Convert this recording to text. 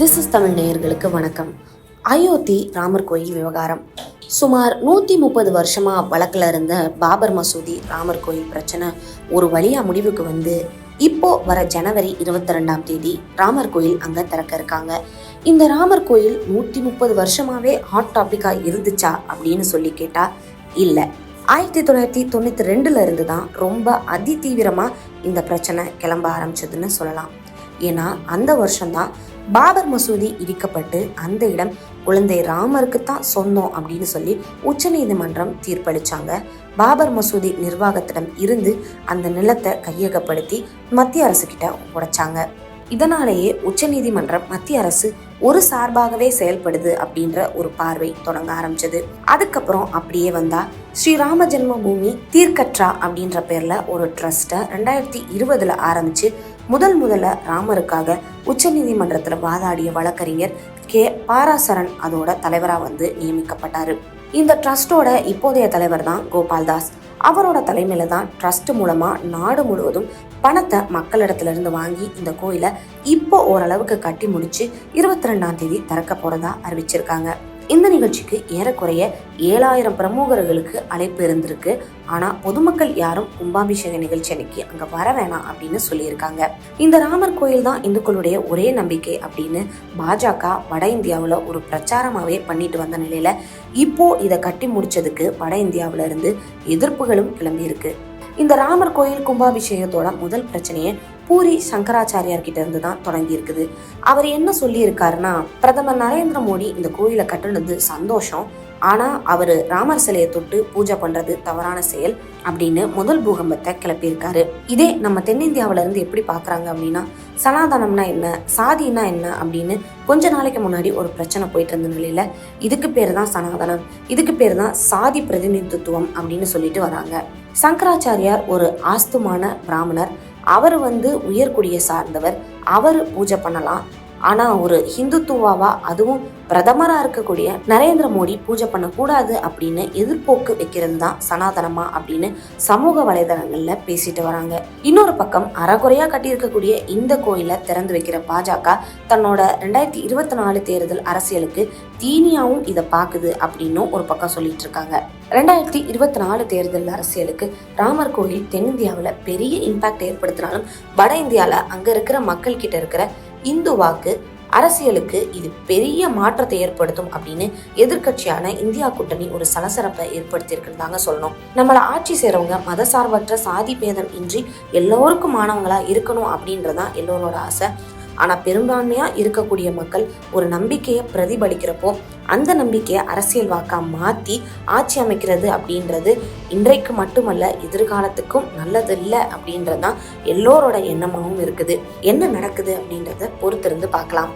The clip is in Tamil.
திஸ் இஸ் தமிழ் நேயர்களுக்கு வணக்கம். அயோத்தி ராமர் கோயில் விவகாரம். சுமார் நூற்றி முப்பது வருஷமா வழக்கில் இருந்த பாபர் மசூதி ராமர் கோயில் பிரச்சனை ஒரு வழியா முடிவுக்கு வந்து இப்போ வர ஜனவரி இருபத்தி ரெண்டாம் தேதி ராமர் கோயில் அங்க திறக்க இருக்காங்க. இந்த ராமர் கோயில் நூற்றி முப்பது வருஷமாவே ஹாட் டாபிக்கா இருந்துச்சா அப்படின்னு சொல்லி கேட்டா இல்லை. ஆயிரத்தி தொள்ளாயிரத்தி தொண்ணூற்றி ரெண்டுல இருந்து தான் ரொம்ப அதி தீவிரமா இந்த பிரச்சனை கிளம்ப ஆரம்பிச்சதுன்னு சொல்லலாம். ஏன்னா அந்த வருஷம்தான் பாபர் மசூதி இடிக்கப்பட்டு அந்த இடம் குழந்தை ராமருக்கு தான் சொந்தம் அப்படின்னு சொல்லி உச்சநீதிமன்றம் தீர்ப்பளிச்சாங்க. பாபர் மசூதி நிர்வாகத்திடம் இருந்து அந்த நிலத்தை கையகப்படுத்தி மத்திய அரசு கிட்ட உடைச்சாங்க. இதனாலேயே உச்சநீதிமன்றம் மத்திய அரசு ஒரு சார்பாகவே செயல்படுது அப்படின்ற ஒரு பார்வை தொடங்க ஆரம்பிச்சது. அதுக்கப்புறம் அப்படியே வந்தா ஸ்ரீராம ஜென்ம பூமி தீர்க்கற்றா அப்படின்ற பேர்ல ஒரு ட்ரஸ்ட்டை ரெண்டாயிரத்தி இருபதுல ஆரம்பிச்சு முதல் முதல்ல ராமருக்காக உச்சநீதிமன்றத்தில் வாதாடிய வழக்கறிஞர் கே. பாராசரன் அதோட தலைவரா வந்து நியமிக்கப்பட்டாரு. இந்த ட்ரஸ்டோட இப்போதைய தலைவர் தான் கோபால்தாஸ். அவரோட தலைமையில தான் ட்ரஸ்ட் மூலமா நாடு முழுவதும் பணத்தை மக்களிடத்துல இருந்து வாங்கி இந்த கோயிலை இப்போ ஓரளவுக்கு கட்டி முடிச்சு இருபத்தி ரெண்டாம் தேதி திறக்க போறதா அறிவிச்சிருக்காங்க. இந்த நிகழ்ச்சிக்கு ஏறக்குறைய ஏழாயிரம் பிரமுகர்களுக்கு அழைப்பு இருந்திருக்கு. ஆனா பொதுமக்கள் யாரும் கும்பாபிஷேக நிகழ்ச்சி அன்னைக்கு அங்க வர வேணாம் அப்படின்னு சொல்லியிருக்காங்க. இந்த ராமர் கோயில் தான் இந்துக்களுடைய ஒரே நம்பிக்கை அப்படின்னு பாஜக வட இந்தியாவில் ஒரு பிரச்சாரமாகவே பண்ணிட்டு வந்த நிலையில இப்போ இதை கட்டி முடிச்சதுக்கு வட இந்தியாவில இருந்து எதிர்ப்புகளும் கிளம்பியிருக்கு. இந்த ராமர் கோயில் கும்பாபிஷேகத்தோட முதல் பிரச்சனையை பூரி சங்கராச்சாரியார்கிட்ட இருந்து தான் தொடங்கி இருக்குது. அவர் என்ன சொல்லியிருக்காருன்னா பிரதமர் நரேந்திர மோடி இந்த கோயிலை கட்டுனது சந்தோஷம். ஆனால் அவர் ராமர் சிலையை தொட்டு பூஜை பண்ணுறது தவறான செயல் அப்படின்னு முதல் பூகம்பத்தை கிளப்பியிருக்காரு. இதே நம்ம தென்னிந்தியாவிலேருந்து எப்படி பார்க்குறாங்க அப்படின்னா சனாதனம்னா என்ன சாதினா என்ன அப்படின்னு கொஞ்ச நாளைக்கு முன்னாடி ஒரு பிரச்சனை போயிட்டு இருந்த நிலையில் இதுக்கு பேர் தான் சனாதனம் இதுக்கு பேர் தான் சாதி பிரதிநிதித்துவம் அப்படின்னு சொல்லிட்டு வராங்க. சங்கராச்சாரியார் ஒரு ஆஸ்துமான பிராமணர் அவர் வந்து உயர்குடியை சார்ந்தவர் அவர் பூஜை பண்ணலாம் ஆனால் ஒரு ஹிந்துத்துவாவா அதுவும் பிரதமராக இருக்கக்கூடிய நரேந்திர மோடி பூஜை பண்ணக்கூடாது அப்படின்னு எதிர்போக்கு வைக்கிறது தான் சனாதனமா அப்படின்னு சமூக வலைதளங்களில் பேசிட்டு வராங்க. இன்னொரு பக்கம் அறகுறையாக கட்டியிருக்கக்கூடிய இந்த கோயிலை திறந்து வைக்கிற பாஜக தன்னோட ரெண்டாயிரத்தி இருபத்தி நாலு தேர்தல் அரசியலுக்கு தீனியாவும் இதை பார்க்குது அப்படின்னும் ஒரு பக்கம் சொல்லிட்டு இருக்காங்க. ரெண்டாயிரத்தி இருபத்தி நாலு தேர்தல் அரசியலுக்கு ராமர் கோயில் தென்னிந்தியாவில் பெரிய இம்பாக்ட் ஏற்படுத்தினாலும் வட இந்தியாவில் அங்கே இருக்கிற மக்கள் கிட்ட இருக்கிற இந்து வாக்கு அரசியலுக்கு இது பெரிய மாற்றத்தை ஏற்படுத்தும் அப்படின்னு எதிர்க்கட்சியான இந்தியா கூட்டணி ஒரு சலசலப்பை ஏற்படுத்தியிருக்கிறதாங்க சொல்லணும். நம்மளை ஆட்சி செய்கிறவங்க மதசார்பற்ற சாதி பேதம் இன்றி எல்லோருக்கும் மாணவங்களாக இருக்கணும் அப்படின்றதான் எல்லோரோட ஆசை. ஆனால் பெரும்பான்மையாக இருக்கக்கூடிய மக்கள் ஒரு நம்பிக்கையை பிரதிபலிக்கிறப்போ அந்த நம்பிக்கையை அரசியல் வாக்காக மாற்றி ஆட்சி அமைக்கிறது அப்படின்றது இன்றைக்கு மட்டுமல்ல எதிர்காலத்துக்கும் நல்லதில்லை அப்படின்றது தான் எல்லோரோட எண்ணமாகவும் இருக்குது. என்ன நடக்குது அப்படின்றத பொறுத்திருந்து பார்க்கலாம்.